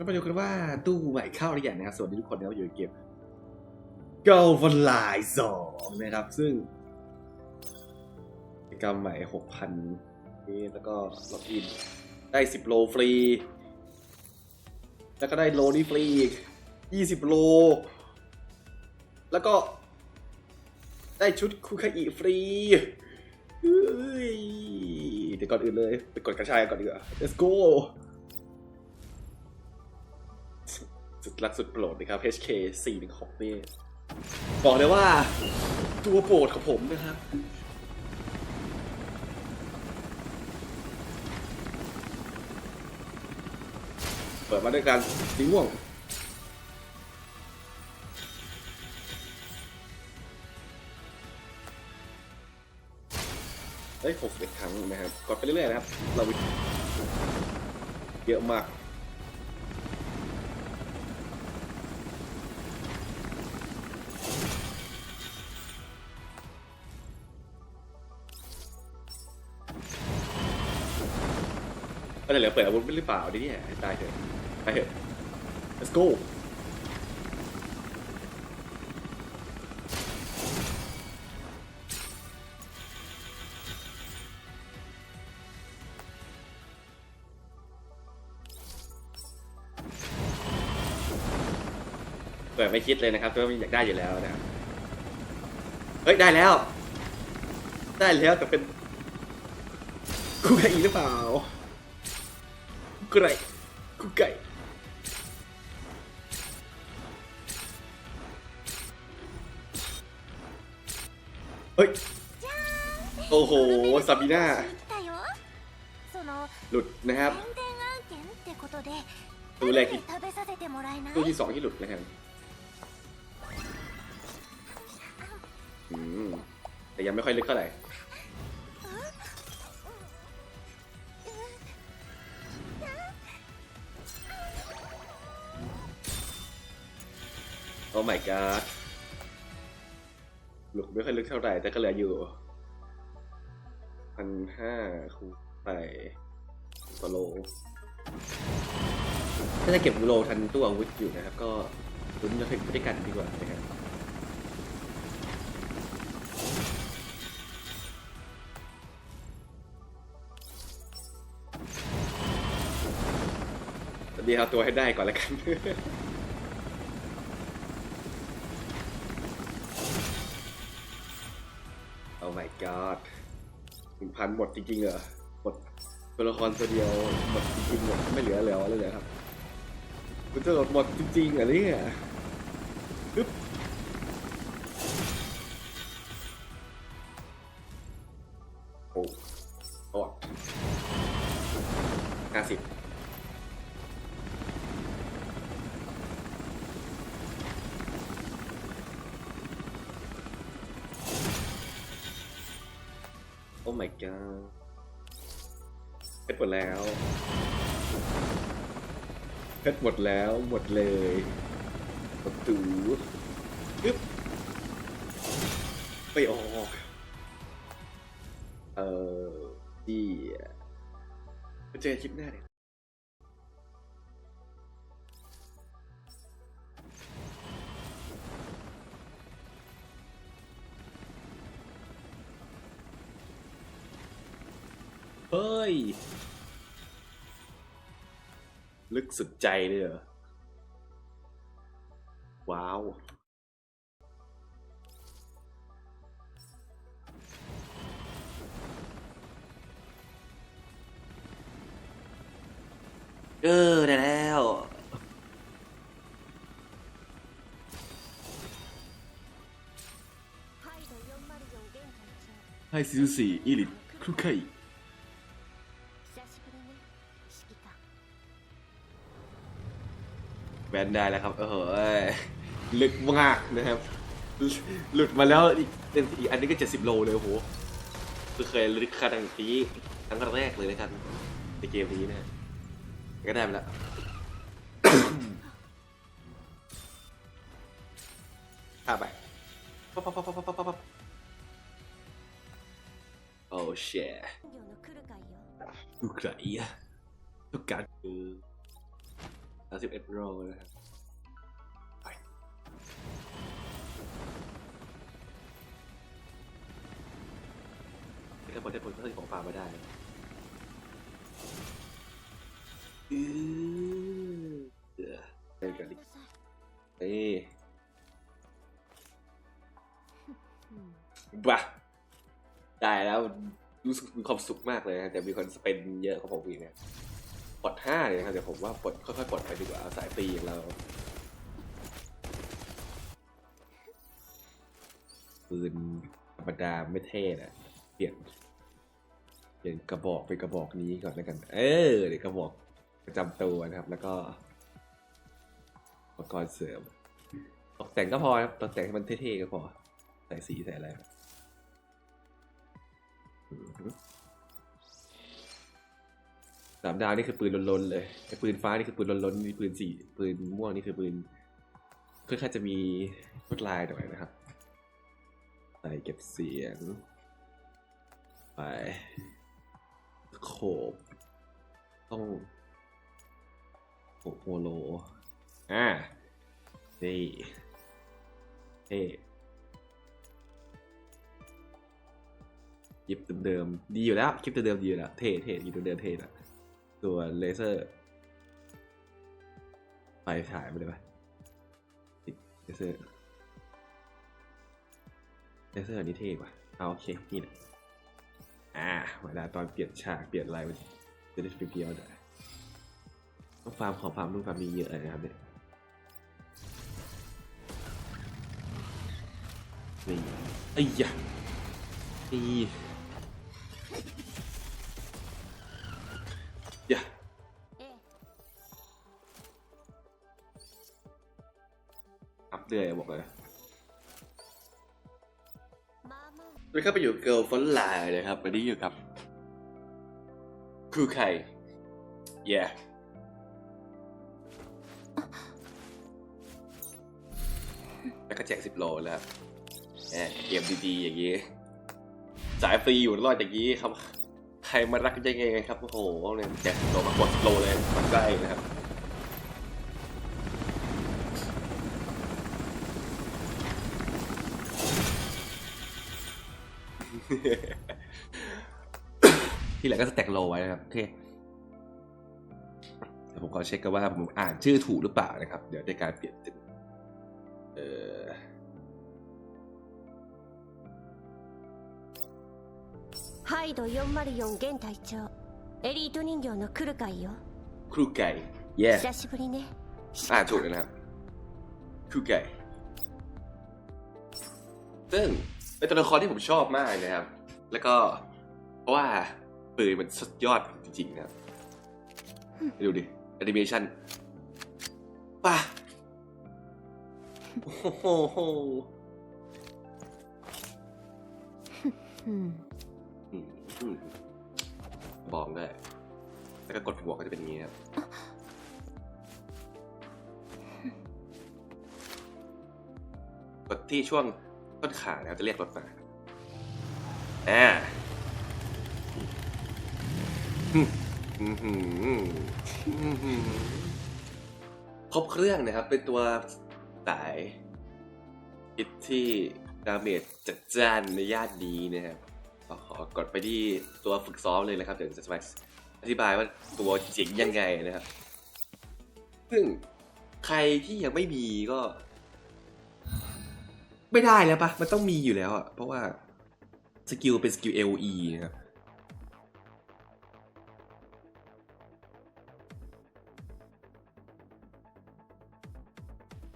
เรามาดูกันว่าตู้ใหม่เข้าหรือยังนะครับสวัสดีทุกคนนะครับอยู่ในเกม Go for Line 2นะครับ ซึ่งกิจกรรมใหม่ 6,000นี่แล้วก็ล็อกอิน ได้ 10 โลฟรี แล้วก็ได้โลนี้ฟรีอีก 20 โล แล้วก็ได้ชุดคุคาอิฟรีเฮ้ยเดี๋ยวก่อนอื่นเลย ไปกดกระชายก่อนดีกว่า let's go สุดรักสุดโปรดนะครับ HK 416นี่บอกเลยว่าตัวโปรดของผมนะครับเปิดมาด้วยกันสีม่วงเอ้ย61ครั้งนะครับ กดไปเรื่อยๆนะครับ เราเยอะมาก ก็เลยเหลือเปิดอาวุธไม่หรือเปล่าดิเนี่ยตายเถอะไปเถอะ let's go เปิดไม่คิดเลยนะครับว่ามันอยากได้อยู่แล้วนะครับเฮ้ยได้แล้ว ได้แล้วแต่เป็นคู่ไก่หรือเปล่า ไก่คุกไก่เฮ้ย โอ้โหซาบีน่าหลุดนะครับตัวแรกที่ตัวที่สองที่หลุดนะครับแต่ยังไม่ค่อยลึกเท่าไหร่ อ้ my god หลุดไม่ค่อยลึกเท่าไหร่แต่ก็เหลืออยู่พันห้าคูไปต่อโลถ้าจะเก็บโลทันตู้อาวุธอยู่นะครับ ก็ลุ้นระทึกไปด้วยกันดีกว่านะครับสวัสดีครับตัวให้ได้ก่อนแล้วกัน god หนึ่งพันหมดจริงๆเหรอหมดตัวละครตัวเดียวหมดจริงๆหมดไม่เหลือแล้วเลยเหรอครับคุณจะหมดหมดจริงๆเหรอเนี่ยปึ๊บ อ้ my god เพชรหมดแล้วเพชรหมดแล้วหมดเลยประตูปึ๊บไปออกเออดีมาเจอคลิปหน้าเนี่ย เฮ้ย ลึกสุดใจเลยเหรอ ว้าวเออได้แล้ว ให้ซิลสี่อีลิตครุกไค นได้แล้วครับเออลึกมากนะครับ หลุดมาแล้วอีกเต็มทีอันนี้ก็เจ็ดสิบโลเลยโหคือเคยลึกขนาดนี้ครั้งแรกเลยนะครับในเกมนี้นะก็ได้ไปแล้วข้าไปป๊บปั๊บปั๊บปป๊บปโอ้เชี่ยอุกไกยต้องการคือ สามสิบเอ็ดโรนะครับไปถ้าผลได้ผลก็คือของฟาร์มาได้อือเดือดเจอกันเอ้บ้าได้แล้วรู้สึกมีความสุขมากเลยนะแต่มีคนสเปนเยอะของผมอีกเนี่ย ปลดห้าเลยนะครับเดี๋ยวผมว่าปลดค่อยๆปลดไปดีกว่าเอาสายฟรีอย่างเราปืนธรรมดาไม่เท่นะเปลี่ยนเปลี่ยนกระบอกเป็นกระบอกนี้ก่อนแล้วกัน เออเดี๋ยวกระบอกประจำตัวนะครับ แล้วก็อุปกรณ์เสริมตกแต่งก็พอครับตกแต่งให้มันเท่ๆก็พอใส่สีใส่อะไร สามดาวนี่คือปืนล้นๆเลยไอ้ปืนฟ้านี่คือปืนล้นๆนี่ปืนสีปืนม่วงนี่คือปืนค่อนข้างจะมีลวดลายหน่อยนะครับใส่เก็บเสียงไปโขบต้องโขบโมโลอ่านี่เท่คลิปเดิมๆดีอยู่แล้วคลิปเดิมๆดีอยู่แล้วเท่เท่คลิปเดิมๆเท่แล้ว ส่วเลเซอร์ ไปถ่ายไปเลยปะเลเซอร์เลเซอร์อันนี้เท่กว่าเอาโอเค นี่แหละอ่าเวลาตอนเปลี่ยนฉากเปลี่ยนอะไรมันจะได้เปรียวๆหน่อยต้องฟาร์มของฟาร์มนู่นฟาร์มนี้เยอะเลยนะครับเนี่ยนี่ไอ้ยะนี่ เลยนี่ก็ไปอยู่เกิลฟอนไลน์นะครับวันนี้อยู่กับคือใครแย่แล้วก็แจกสิบโลแล้วเกมดีๆอย่างนี้ สายฟรีอยู่รอดอย่างนี้ครับ ใครมารักยังไงครับ โอ้โหเนี่ยแจกสิบโลมาหมดสิบโลเลยมันใกล้นะครับ ที่เหลือก็สแต็กโลไว้นะครับ โอเคเดี๋ยวผมขอเช็คกันว่าผมอ่านชื่อถูกหรือเปล่านะครับ เดี๋ยวในการเปลี่ยนเป็นเอ่อ ハイド404現隊長エリート人形の来るかいよ ครูไก่ yeah 久しぶりね อ่านถูกแล้วนะครับครูไก่ ซึ่ง เป็นตัวละครที่ผมชอบมากนะครับ แล้วก็เพราะว่าปืนมันสุดยอดจริงๆนะครับไปดูดิแอนิเมชันป่ะโอ้โหบอกได้แล้วก็กดบวกก็จะเป็นอย่างนี้ครับกดที่ช่วง ต้นขานะครับจะเรียกรถมาอ่าอืมอืมอืมอืมครบเครื่องนะครับ เป็นตัวสายคิดที่ดาเมจจัดจ้านในย่านนี้นะครับขอกดไปที่ตัวฝึกซ้อมเลยนะครับ เดี๋ยวจะอธิบายว่าตัวเจ๋งยังไงนะครับ ซึ่งใครที่ยังไม่มีก็ ไม่ได้แล้วปะมันต้องมีอยู่แล้วอะเพราะว่าสกิลเป็นสกิล LE นะครับ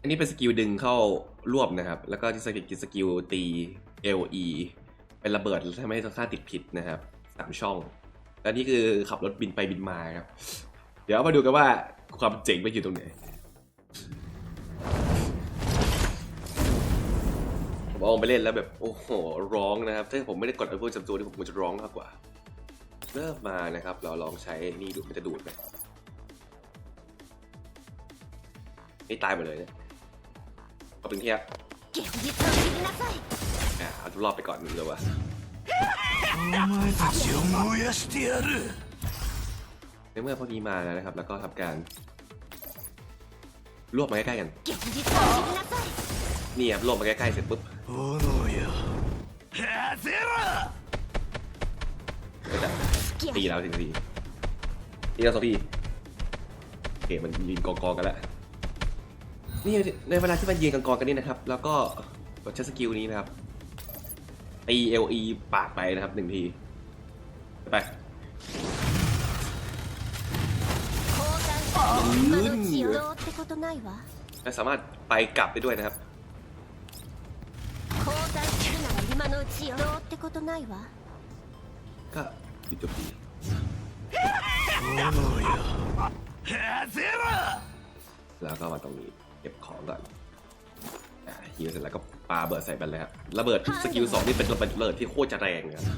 อันนี้เป็นสกิลดึงเข้ารวบนะครับ แล้วก็ที่สกิลสกิลตี LE เป็นระเบิดทำให้ตัวค่าติดผิดนะครับสามช่อง แล้วนี่คือขับรถบินไปบินมาครับ เดี๋ยวมาดูกันว่าความเจ๋งไปอยู่ตรงไหน ผมเอาไปเล่นแล้วแบบโอ้โหร้องนะครับ ถ้าผมไม่ได้กดไอ้พวกจำตัวนี่ผมคงจะร้องมากกว่า เริ่มมานะครับ เราลองใช้นี่ดูมันจะดูดไหมนี่ตายหมดเลยเนี่ยเอาเป็นเทียบเอาทุกรอบไปก่อนเลยวะในเมื่อพวกนี้มาแล้วนะครับ แล้วก็ทำการรวบมาใกล้ๆกัน นี่ครัรวบมาใกล้ๆเสร็จปุ๊บ ตีแล้วถึงสี่ตีแล้วสองพี่โอเคมันยืนกองกันแล้วนี่ในเวลาที่มันยืนกองกันนี่นะครับ แล้วก็กดใช้สกิลนี้นะครับ ตีเอลีปากไปนะครับหนึ่งทีไปมันสามารถไปกลับได้ด้วยนะครับ 今のうちよどうってことないわ ก็หยุดจบที 炎よはぜろ แล้วก็มาตรงนี้เก็บของก่อนอ่าฮิวเสร็จแล้วก็ปาเบิดใส่ไปเลยครับระเบิดสกิลสองนี่เป็นระเบิดที่โคตรจะแรงนะครับ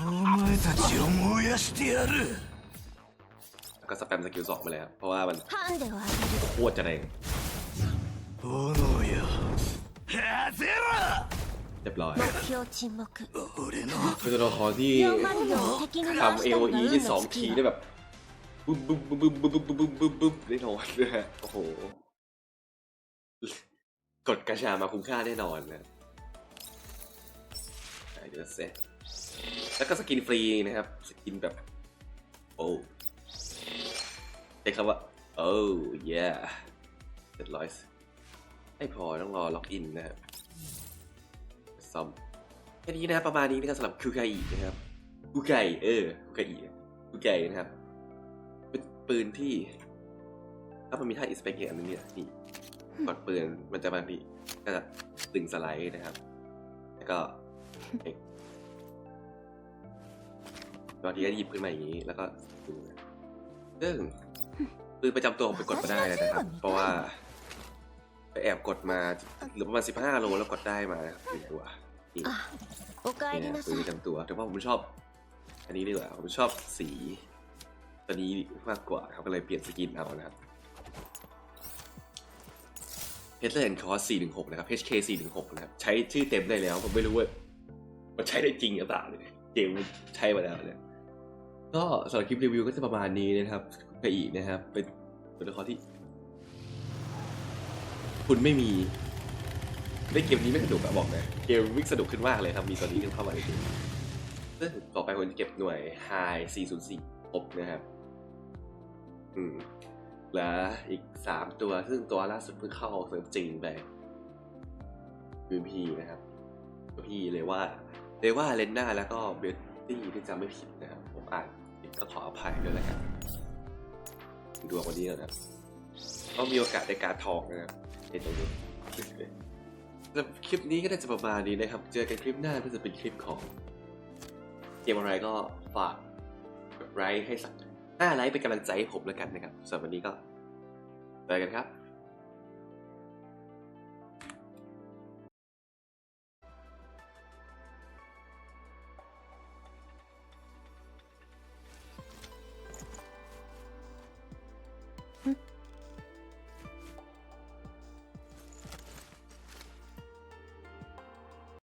お前たちを燃やしてやる แล้วก็สแปมสกิลสองไปเลยครับเพราะว่ามัน ハンデをあげる โคตรจะแรง 炎よはぜろ เรียบร้อยเป็นตัวละครที่ทำเอโออีที่สองทีได้แบบบึ้มบึ้มบึ้มบึ้บบึ้บบึ้บได้นอนเลยโอ้โห กดกระชามาคุ้มค่าแน่นอนนะแล้วก็สกินฟรีนะครับ สกินแบบ โอ้ใช้คำว่า โอ้ยเจ็ดร้อยไม่พอต้องรอล็อกอินนะครับ ซ่อมแค่นี้นะครับประมาณนี้นะครับสำหรับคูไกอินะครับคูไกเออคูไกอิคูไกนะครับเป็นปืนที่ถ้ามันมีท่าอินสเปกอันนึงเนี่ยนี่กดปืนมันจะบางทีก็จะดึงสไลด์นะครับ แล้วก็เอกบางทีก็หยิบขึ้นมาอย่างนี้ แล้วก็ดูนะซึ่งปืนประจำตัวผมไปกดมาได้นะครับ เพราะว่า ไปแอบกดมาเหรือประมาณ15โลแล้วกดได้มานะครับหนึ่งตัว โอเคนี่นะปืนปรำตัวแต่ว่าผมชอบ อันนี้ดีกว่าผมชอบสีตัวนี้มากกว่าครับก็เลยเปลี่ยนสกินเอานะครับ h e a d l e and Cost 416 นะครับ HK 416 นะครับ ใช้ชื่อเต็มได้แล้ว ผมไม่รู้ว่ามันใช้ได้จริงหรือเปล่าเลยเกมใช้มาแล้วเนี่ยก็สำหรับคลิปรีวิวก็จะประมาณนี้นะครับไปอีกนะครับ เป็นตัวละครที่ คุณไม่มี ได้เกมนี้ไม่สนุกอะบอกเลยเกมวิ่งสนุกขึ้นมากเลยครับมีตัวนี้เข้ามาในเกมซึ่งต่อไปผมจะเก็บหน่วย High 404ครบนะครับ อืมเหลืออีกสามตัว ซึ่งตัวล่าสุดเพิ่งเข้าเซิร์ฟจริงไปคือพี่นะครับพี่เลยว่าเลยว่าเลนน่าแล้วก็เบตตี้ที่จำไม่ผิดนะครับ ผมอ่านผิดก็ขออภัยด้วยแล้วกันดูวันนี้ก่อนนะครับก็มีโอกาสได้การทองนะครับในตรงนี้ คลิปนี้ก็ได้จะประมาณนี้นะครับ เจอกันคลิปหน้าก็จะเป็นคลิปของเกมอะไรก็ฝากกดไลค์ให้สักห้าไลค์เป็นกำลังใจให้ผมแล้วกันนะครับสำหรับวันนี้ก็เจอกันครับ